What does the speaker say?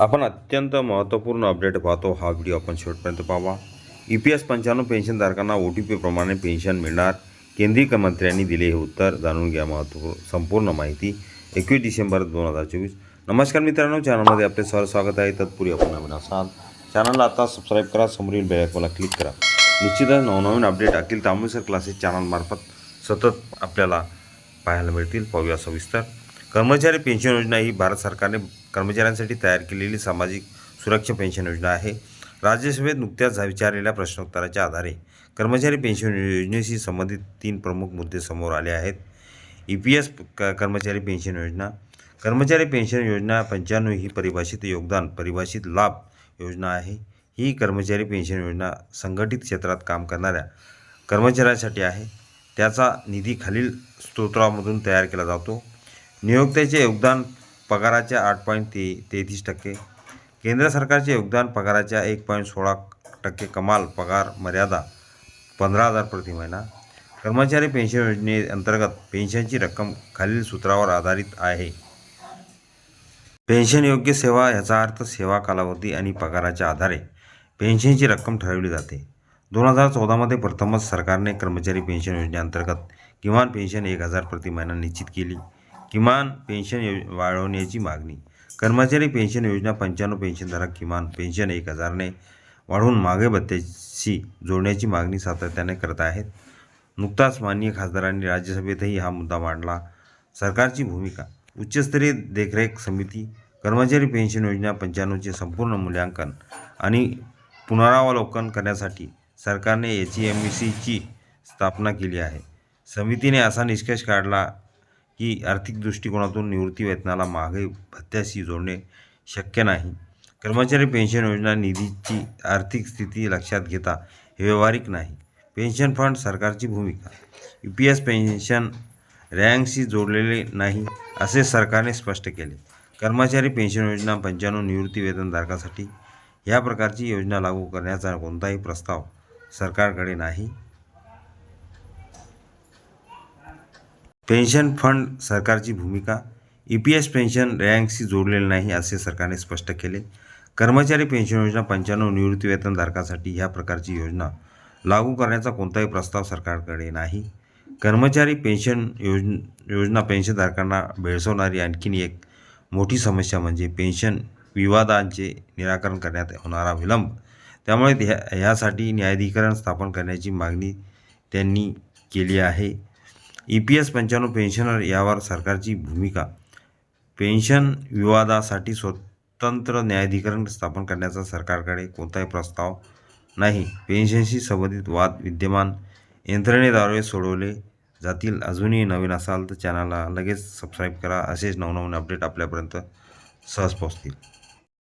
आपण अत्यंत महत्त्वपूर्ण अपडेट पाहतो. हा व्हिडिओ आपण शेवटपर्यंत पाहावा. ई पी एस पंच्याण्णव पेन्शनधारकांना ओ टी पी प्रमाणे पेन्शन मिळणार. केंद्रीय मंत्र्यांनी दिले हे उत्तर जाणून घ्या महत्त्वपूर्ण संपूर्ण माहिती. एकवीस डिसेंबर दोन हजार चोवीस. नमस्कार मित्रांनो चॅनलमध्ये आपले सर स्वागत आहे. तत्पूर्वी आपण नवीन असाल चॅनलला आता सबस्क्राईब करा. समोरील बेलायकॉनला क्लिक करा. निश्चितच नवनवीन अपडेट अखिल तांबेसर क्लासेस चॅनलमार्फत सतत आपल्याला पाहायला मिळतील. पाहूया सविस्तर. कर्मचारी पेन्शन योजना ही भारत सरकारने कर्मचाऱ्यांसाठी तयार केलेली सामाजिक सुरक्षा पेन्शन योजना आहे. राज्यसभेत नुकत्याच झा- विचारलेल्या प्रश्नोत्तराच्या आधारे कर्मचारी पेन्शन योजनेशी संबंधित तीन प्रमुख मुद्दे समोर आले आहेत. ई पी एस क कर्मचारी पेन्शन योजना. कर्मचारी पेन्शन योजना पंच्याण्णव ही परिभाषित योगदान परिभाषित लाभ योजना आहे. ही कर्मचारी पेन्शन योजना संघटित क्षेत्रात काम करणाऱ्या कर्मचाऱ्यांसाठी आहे. त्याचा निधी खालील स्त्रोतामधून तयार केला जातो. नियोक्त्याचे योगदान पगाराच्या आठ पॉईंट ते तेहतीस टक्के. केंद्र सरकारचे योगदान पगाराच्या एक पॉईंट सोळा टक्के कमाल पगार मर्यादा पंधरा हजार प्रति महिना. कर्मचारी पेन्शन योजनेअंतर्गत पेन्शनची रक्कम खालील सूत्रावर आधारित आहे. पेन्शन योग्य सेवा याचा अर्थ सेवा कालावधी आणि पगाराच्या आधारे पेन्शनची रक्कम ठरवली जाते. दोन हजार चौदामध्ये प्रथमच सरकारने कर्मचारी पेन्शन योजनेअंतर्गत किमान पेन्शन एक हजार प्रति महिना निश्चित केली. किमान पेन्शन यो वाढवण्याची मागणी. कर्मचारी पेन्शन योजना पंच्याण्णव पेन्शनधारक किमान पेन्शन एक हजारने वाढवून मागे भत्त्याशी जोडण्याची मागणी सातत्याने करत आहेत. नुकताच माननीय खासदारांनी राज्यसभेतही हा मुद्दा मांडला. सरकारची भूमिका उच्चस्तरीय देखरेख समिती कर्मचारी पेन्शन योजना पंच्याण्णवचे संपूर्ण मूल्यांकन आणि पुनरावलोकन करण्यासाठी सरकारने एच ई एम ई सीची स्थापना केली आहे. समितीने असा निष्कर्ष काढला की आर्थिक दृष्टिकोनातून निवृत्ती वेतनाला मागे भत्त्याशी जोडणे शक्य नाही. कर्मचारी पेन्शन योजना निधीची आर्थिक स्थिती लक्षात घेता हे व्यावहारिक नाही. पेन्शन फंड सरकारची भूमिका. यू पी एस पेन्शन रँकशी जोडलेले नाही असे सरकारने स्पष्ट केले. कर्मचारी पेन्शन योजना पंच्याण्णव निवृत्ती वेतनधारकासाठी या प्रकारची योजना लागू करण्याचा कोणताही प्रस्ताव सरकारकडे नाही. पेन्शन फंड सरकारची भूमिका ई पी एस पेन्शन रँकशी जोडलेले नाही असे सरकारने स्पष्ट केले. कर्मचारी पेन्शन योजना पंच्याण्णव निवृत्तीवेतनधारकांसाठी ह्या प्रकारची योजना लागू करण्याचा कोणताही प्रस्ताव सरकारकडे नाही. कर्मचारी पेन्शन योज योजना पेन्शनधारकांना भेडसवणारी आणखीन एक मोठी समस्या म्हणजे पेन्शन विवादांचे निराकरण करण्यात होणारा विलंब. त्यामुळे ह्या ह्यासाठी न्यायाधिकरण स्थापन करण्याची मागणी त्यांनी केली आहे. ई पी एस पंच्याण्णव पेन्शनर यावर सरकारची भूमिका. पेन्शन विवादासाठी स्वतंत्र न्यायाधिकरण स्थापन करण्याचा सरकारकडे कोणताही प्रस्ताव नाही. पेन्शनशी संबंधित वाद विद्यमान यंत्रणेद्वारे सोडवले जातील. अजूनही नवीन असाल तर चॅनलला लगेच सबस्क्राईब करा. असेच नवनवीन अपडेट आपल्यापर्यंत सहज पोहोचतील.